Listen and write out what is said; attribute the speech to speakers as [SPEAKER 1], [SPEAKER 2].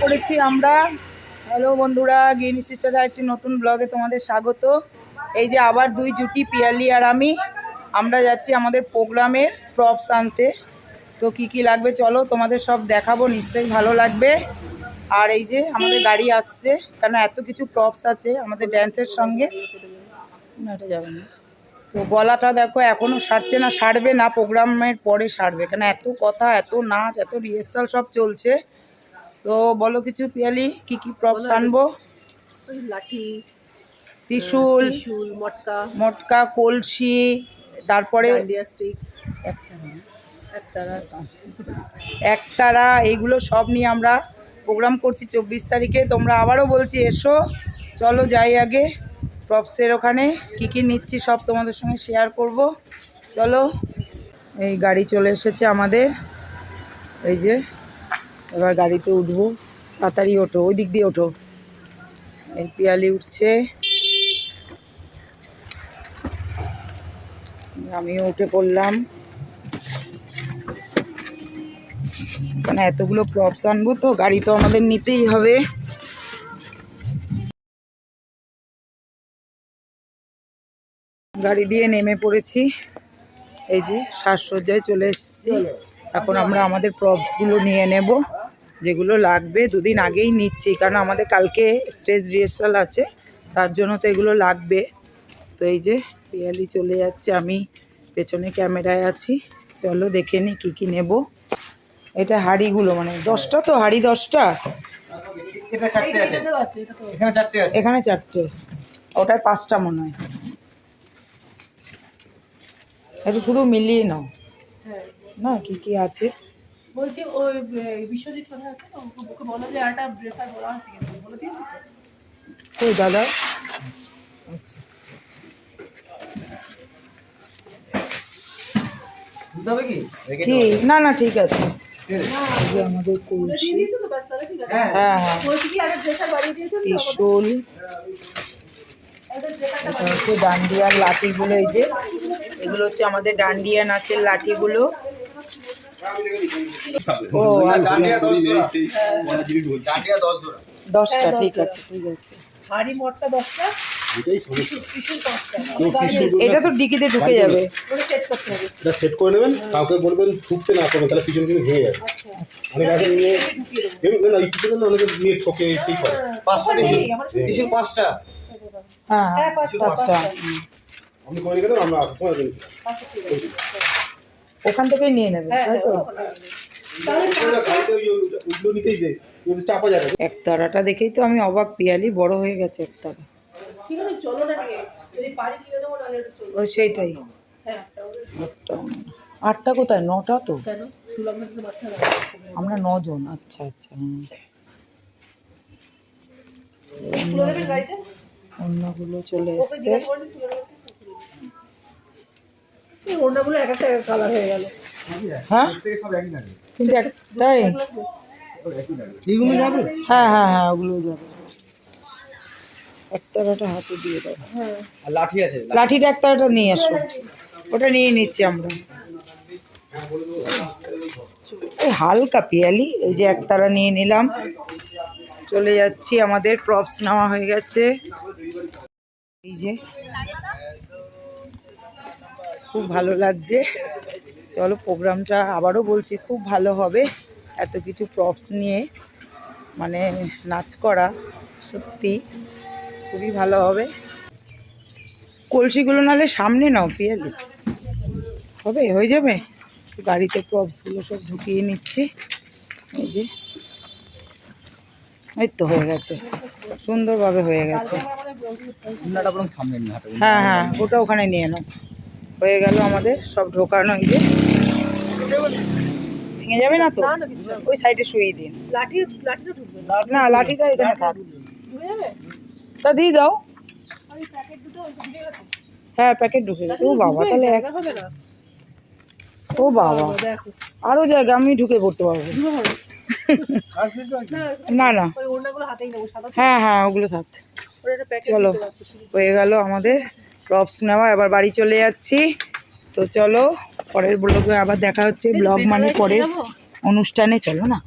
[SPEAKER 1] পড়েছি আমরা। হ্যালো বন্ধুরা গিনি সিস্টারের একটি নতুন ব্লগে তোমাদের স্বাগত। এই যে আবার দুই জুটি পিয়ালি আর আমি আমরা যাচ্ছি আমাদের প্রোগ্রামের প্রপস আনতে। তো কি কি লাগবে চলো তোমাদের সব দেখাবো নিশ্চয়ই ভালো লাগবে। আর এই যে আমাদের গাড়ি আসছে কেন এত কিছু প্রপস আছে আমাদের ড্যান্সের সঙ্গে। এটা যাবে না। তো গলাটা দেখো এখনও সারছে না সারবে না প্রোগ্রামের পরে সারবে। কেন এত কথা এত নাচ এত রিহার্সাল সব চলছে। তো বলো কিছু পিয়ালি কি কি প্রপস আনব?
[SPEAKER 2] লাঠি
[SPEAKER 1] ত্রিশুল
[SPEAKER 2] মটকা
[SPEAKER 1] মটকা কলসি তারপরে
[SPEAKER 2] একতারা।
[SPEAKER 1] এইগুলো সব নিয়ে আমরা প্রোগ্রাম করছি চব্বিশ তারিখে। তোমরা আবারও বলছি এসো চলো যাই আগে। প্রপসের ওখানে কি কি নিচ্ছি সব তোমাদের সঙ্গে শেয়ার করব। চলো এই গাড়ি চলে এসেছে আমাদের। এই যে এবার গাড়িতে উঠবো। তাড়াতাড়ি ওঠো, ওই দিক দিয়ে ওঠো। এই পিয়ালি উঠছে। আমিও উঠে পড়লাম। কারণ এতগুলো প্রপস আনব তো, গাড়ি তো আমাদের নিতেই হবে। গাড়ি দিয়ে নেমে পড়েছি। এই যে সাজসজ্জায় চলে এসেছি। এখন আমরা আমাদের প্রপসগুলো নিয়ে নেব যেগুলো লাগবে। দুদিন আগেই নিচ্ছি কারণ আমাদের কালকে স্টেজ রিহার্সাল আছে তার জন্য তো এগুলো লাগবে। তো এই যে পিয়ালি চলে যাচ্ছে আমি পেছনে ক্যামেরায় আছি। চলো দেখে নিই কী কী নেব। এটা হাড়িগুলো মানে দশটা তো হাড়ি দশটা?
[SPEAKER 3] এখানে চারটে।
[SPEAKER 1] ওটায় পাঁচটা মনে হয়। এটা শুধু মিলিয়ে নাও। না কি কি আছে?
[SPEAKER 2] বলছি ওই বিশ্বজিৎ কোথায় আছে ওকে ওকে বলো যে একটা ড্রেসার বলা আছে কিন্তু বলে দিয়েছি তো।
[SPEAKER 1] দাদা? আচ্ছা।
[SPEAKER 3] কি।
[SPEAKER 1] না না ঠিক আছে।
[SPEAKER 3] ঠিক আছে?
[SPEAKER 1] এই যে আমাদের কলসি।
[SPEAKER 3] হ্যাঁ।
[SPEAKER 1] হ্যাঁ হ্যাঁ। ত্রিশুল। এটা হচ্ছে ডান্ডিয়ার লাঠিগুলো এই যে। এগুলো হচ্ছে আমাদের ডান্ডিয়া নাচের লাঠিগুলো। ও আচ্ছা।
[SPEAKER 3] জোড়া।
[SPEAKER 1] দশটা ঠিক আছে ঠিক আছে।
[SPEAKER 2] হাড়ি দশটা?
[SPEAKER 1] এটা তো ডিকিতে ঢুকে যাবে।
[SPEAKER 4] এটা সেট করে নেবেন কাউকে বলবেন ঠুকতে না করবেন তাহলে পিছন পিছন ভেঙে যাবে। অনেক আছে নিয়ে না পিছনে না অনেকে নিয়ে ঠকে ঠিক করে।
[SPEAKER 3] পাঁচটা পাঁচটা।
[SPEAKER 1] হ্যাঁ
[SPEAKER 2] হ্যাঁ পাঁচটা
[SPEAKER 1] পাঁচটা।
[SPEAKER 4] আপনি করে রেখে দেন আমরা আসার সময়
[SPEAKER 1] ওখান থেকেই নিয়ে নেবে
[SPEAKER 2] হ্যাঁ
[SPEAKER 1] তাই তো?
[SPEAKER 2] তাহলে
[SPEAKER 4] পারবেন। গাড়িতে ওই ওইগুলো নিতেই যে ওই চাপা যাবে।
[SPEAKER 1] একতারাটা দেখেই তো আমি অবাক পিয়ালি বড় হয়ে গেছে একতারা। ওই সেইটাই।
[SPEAKER 2] হ্যাঁ
[SPEAKER 1] আটটা আটটা কোথায়? নটা তো? আমরা নজন আচ্ছা আচ্ছা। অন্যগুলো চলে এসছে
[SPEAKER 2] জিজ্ঞাসা করে তুলে দেবেন এই ওড়নাগুলো এক একটা কালার হয়ে গেল।
[SPEAKER 1] হ্যাঁ?
[SPEAKER 3] সব একই লাগে।
[SPEAKER 1] কিন্তু একটাই
[SPEAKER 3] এইগুলো যাবে?
[SPEAKER 1] হ্যাঁ হ্যাঁ হ্যাঁ ওগুলো যাবে। একতারাটা হাতে দিয়ে দাও।
[SPEAKER 2] হ্যাঁ।
[SPEAKER 3] লাঠি আছে
[SPEAKER 1] লাঠিটা একতারাটা নিয়ে আসো। ওটা নিয়ে নিচ্ছি আমরা। এই হালকা পিয়ালি। এই যে একতারা নিয়ে নিলাম। চলে যাচ্ছি আমাদের প্রপস নেওয়া হয়ে গেছে। এই যে খুব ভালো লাগছে। চলো প্রোগ্রামটা আবারও বলছি খুব ভালো হবে। এত কিছু প্রপস নিয়ে মানে নাচ করা সত্যি খুবই ভালো হবে। কলসিগুলো নালে সামনে নাও পিয়ালি। হবে হয়ে যাবে? গাড়িতে প্রপসগুলো সব ঢুকিয়ে নিচ্ছি। এই যে এই তো হয়ে গেছে। সুন্দরভাবে হয়ে গেছে। হ্যাঁ হ্যাঁ ওটা ওখানে নিয়ে নাও। হয়ে গেল আমাদের সব ঢোকানো এই যে। ভেঙে যাবে না তো। ওই সাইডে শুয়ে দিন। না লাঠিটা এখানে থাক। তা দিয়ে দাও। হ্যাঁ প্যাকেট ঢুকে গেছে। ও বাবা তাহলে এক
[SPEAKER 2] জায়গা হবে না।
[SPEAKER 1] ও বাবা।
[SPEAKER 2] দেখো।
[SPEAKER 1] আরও জায়গা আমি ঢুকে পড়তে পারব। না
[SPEAKER 2] না
[SPEAKER 1] হ্যাঁ হ্যাঁ ওগুলো থাক। চলো হয়ে গেল আমাদের প্রপস নেওয়া, এবার বাড়ি চলে যাচ্ছি। তো চলো, পরের ব্লগে আবার দেখা হচ্ছে। ব্লগ মানে পরের অনুষ্ঠানে, চলো না।